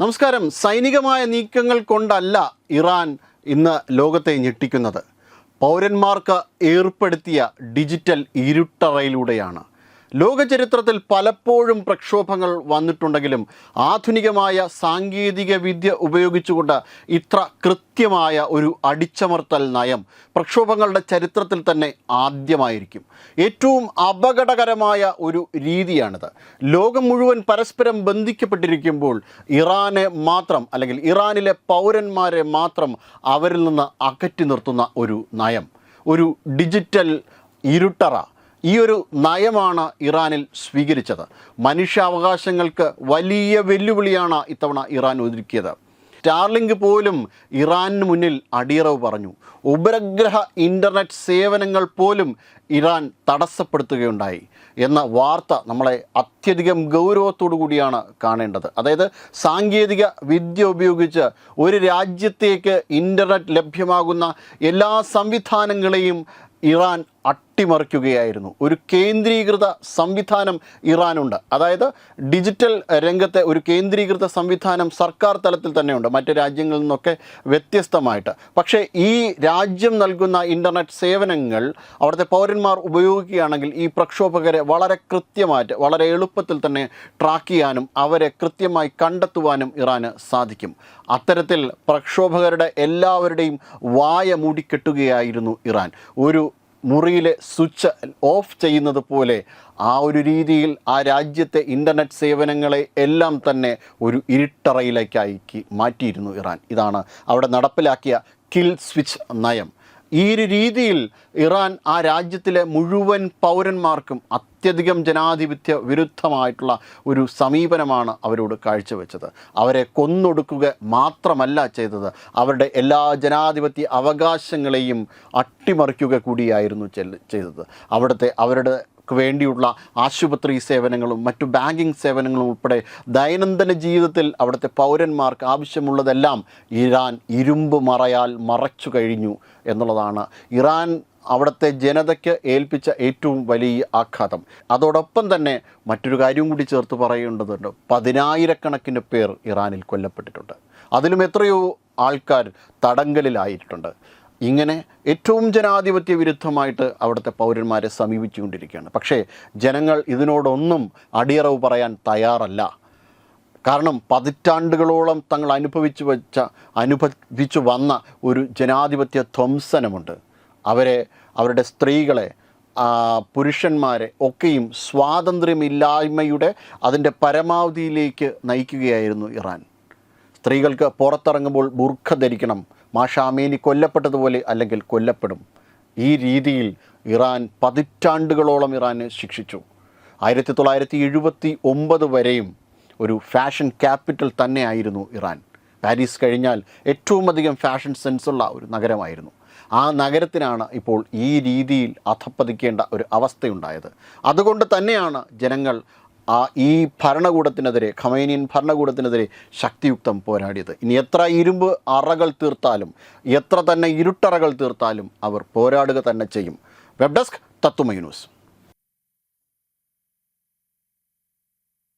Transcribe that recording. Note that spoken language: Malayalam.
നമസ്കാരം. സൈനികമായ നീക്കങ്ങൾ കൊണ്ടല്ല ഇറാൻ ഇന്ന് ലോകത്തെ ഞെട്ടിക്കുന്നത്. പൗരന്മാർക്ക് ഏർപ്പെടുത്തിയ ഡിജിറ്റൽ ഇരുട്ടറയിലൂടെയാണ്. ലോക ചരിത്രത്തിൽ പലപ്പോഴും പ്രക്ഷോഭങ്ങൾ വന്നിട്ടുണ്ടെങ്കിലും ആധുനികമായ സാങ്കേതിക വിദ്യ ഉപയോഗിച്ചുകൊണ്ട് ഇത്ര കൃത്യമായ ഒരു അടിച്ചമർത്തൽ നയം പ്രക്ഷോഭങ്ങളുടെ ചരിത്രത്തിൽ തന്നെ ആദ്യമായിരിക്കും. ഏറ്റവും അപകടകരമായ ഒരു രീതിയാണിത്. ലോകം മുഴുവൻ പരസ്പരം ബന്ധിക്കപ്പെട്ടിരിക്കുമ്പോൾ ഇറാനെ മാത്രം അല്ലെങ്കിൽ ഇറാനിലെ പൗരന്മാരെ മാത്രം അവരിൽ നിന്ന് അകറ്റി നിർത്തുന്ന ഒരു നയം. ഒരു ഡിജിറ്റൽ ഇരുട്ടറ ഈ ഒരു നയമാണ് ഇറാനിൽ സ്വീകരിച്ചത്. മനുഷ്യാവകാശങ്ങൾക്ക് വലിയ വെല്ലുവിളിയാണ് ഇത്തവണ ഇറാൻ ഒരുക്കിയത്. സ്റ്റാർലിങ്ക് പോലും ഇറാനിന് മുന്നിൽ അടിയറവ് പറഞ്ഞു. ഉപഗ്രഹ ഇന്റർനെറ്റ് സേവനങ്ങൾ പോലും ഇറാൻ തടസ്സപ്പെടുത്തുകയുണ്ടായി എന്ന വാർത്ത നമ്മളെ അത്യധികം ഗൗരവത്തോടു കൂടിയാണ് കാണേണ്ടത്. അതായത് സാങ്കേതിക വിദ്യ ഉപയോഗിച്ച് ഒരു രാജ്യത്തേക്ക് ഇന്റർനെറ്റ് ലഭ്യമാകുന്ന എല്ലാ സംവിധാനങ്ങളെയും ഇറാൻ അട്ടിമറിക്കുകയായിരുന്നു. ഒരു കേന്ദ്രീകൃത സംവിധാനം ഇറാനുണ്ട്. അതായത് ഡിജിറ്റൽ രംഗത്തെ ഒരു കേന്ദ്രീകൃത സംവിധാനം സർക്കാർ തലത്തിൽ തന്നെയുണ്ട്. മറ്റ് രാജ്യങ്ങളിൽ നിന്നൊക്കെ വ്യത്യസ്തമായിട്ട്. പക്ഷേ ഈ രാജ്യം നൽകുന്ന ഇന്റർനെറ്റ് സേവനങ്ങൾ അവിടുത്തെ പൗരന്മാർ ഉപയോഗിക്കുകയാണെങ്കിൽ ഈ പ്രക്ഷോഭകരെ വളരെ കൃത്യമായിട്ട് വളരെ എളുപ്പത്തിൽ തന്നെ ട്രാക്ക് ചെയ്യാനും അവരെ കൃത്യമായി കണ്ടെത്തുവാനും ഇറാന് സാധിക്കും. അത്തരത്തിൽ പ്രക്ഷോഭകരുടെ എല്ലാവരുടെയും വായ മൂടിക്കെട്ടുകയായിരുന്നു ഇറാൻ. ഒരു മുറിയിലെ സ്വിച്ച് ഓഫ് ചെയ്യുന്നത് പോലെ ആ ഒരു രീതിയിൽ ആ രാജ്യത്തെ ഇന്റർനെറ്റ് സേവനങ്ങളെ എല്ലാം തന്നെ ഒരു ഇരുട്ടറയിലേക്കായി മാറ്റിയിരുന്നു ഇറാൻ. ഇതാണ് അവിടെ നടപ്പിലാക്കിയ കിൽ സ്വിച്ച് നയം. ഈ ഒരു രീതിയിൽ ഇറാൻ ആ രാജ്യത്തിലെ മുഴുവൻ പൗരന്മാർക്കും അത്യധികം ജനാധിപത്യ വിരുദ്ധമായിട്ടുള്ള ഒരു സമീപനമാണ് അവരോട് കാഴ്ചവെച്ചത്. അവരെ കൊന്നൊടുക്കുക മാത്രമല്ല ചെയ്തത്. അവരുടെ എല്ലാ ജനാധിപത്യ അവകാശങ്ങളെയും അട്ടിമറിക്കുക കൂടിയായിരുന്നു ചെയ്തത്. അവിടുത്തെ അവരുടെ ക്ക് വേണ്ടിയുള്ള ആശുപത്രി സേവനങ്ങളും മറ്റു ബാങ്കിങ് സേവനങ്ങളും ഉൾപ്പെടെ ദൈനംദിന ജീവിതത്തിൽ അവിടുത്തെ പൗരന്മാർക്ക് ആവശ്യമുള്ളതെല്ലാം ഇറാൻ ഇരുമ്പ് മറയാൽ മറച്ചു കഴിഞ്ഞു എന്നുള്ളതാണ്. ഇറാൻ അവിടുത്തെ ജനതയ്ക്ക് ഏൽപ്പിച്ച ഏറ്റവും വലിയ ആഘാതം. അതോടൊപ്പം തന്നെ മറ്റൊരു കാര്യം കൂടി ചേർത്ത് പറയേണ്ടതുണ്ട്. പതിനായിരക്കണക്കിന് പേർ ഇറാനിൽ കൊല്ലപ്പെട്ടിട്ടുണ്ട്. അതിലും എത്രയോ ആൾക്കാർ തടങ്കലിലായിട്ടുണ്ട്. ഇങ്ങനെ ഏറ്റവും ജനാധിപത്യ വിരുദ്ധമായിട്ട് അവിടുത്തെ പൗരന്മാരെ സമീപിച്ചുകൊണ്ടിരിക്കുകയാണ്. പക്ഷേ ജനങ്ങൾ ഇതിനോടൊന്നും അടിയറവ് പറയാൻ തയ്യാറല്ല. കാരണം പതിറ്റാണ്ടുകളോളം തങ്ങൾ അനുഭവിച്ചു വച്ച അനുഭവിച്ചു വന്ന ഒരു ജനാധിപത്യ ധ്വംസനമുണ്ട്. അവരെ അവരുടെ സ്ത്രീകളെ പുരുഷന്മാരെ ഒക്കെയും സ്വാതന്ത്ര്യമില്ലായ്മയുടെ അതിന്റെ പരമാവധിയിലേക്ക് നയിക്കുകയായിരുന്നു ഇറാൻ. സ്ത്രീകൾക്ക് പുറത്തിറങ്ങുമ്പോൾ ബുർഖ ധരിക്കണം. മാഷാമേനി കൊല്ലപ്പെട്ടതുപോലെ അല്ലെങ്കിൽ കൊല്ലപ്പെടും. ഈ രീതിയിൽ ഇറാൻ പതിറ്റാണ്ടുകളോളം ഇറാനെ ശിക്ഷിച്ചു. ആയിരത്തി തൊള്ളായിരത്തി എഴുപത്തി ഒമ്പത് വരെയും ഒരു ഫാഷൻ ക്യാപിറ്റൽ തന്നെയായിരുന്നു ഇറാൻ. പാരീസ് കഴിഞ്ഞാൽ ഏറ്റവും അധികം ഫാഷൻ സെൻസുള്ള ഒരു നഗരമായിരുന്നു. ആ നഗരത്തിനാണ് ഇപ്പോൾ ഈ രീതിയിൽ അധപ്പതിക്കേണ്ട ഒരു അവസ്ഥയുണ്ടായത്. അതുകൊണ്ട് തന്നെയാണ് ജനങ്ങൾ ആ ഈ ഭരണകൂടത്തിനെതിരെ ഖമേനിയൻ ഭരണകൂടത്തിനെതിരെ ശക്തിയുക്തം പോരാടിയത്. ഇനി എത്ര ഇരുമ്പ് അറകൾ തീർത്താലും എത്ര തന്നെ ഇരുട്ടറകൾ തീർത്താലും അവർ പോരാടുക തന്നെ ചെയ്യും. വെബ് ഡെസ്ക് തത്തുമൈ ന്യൂസ്.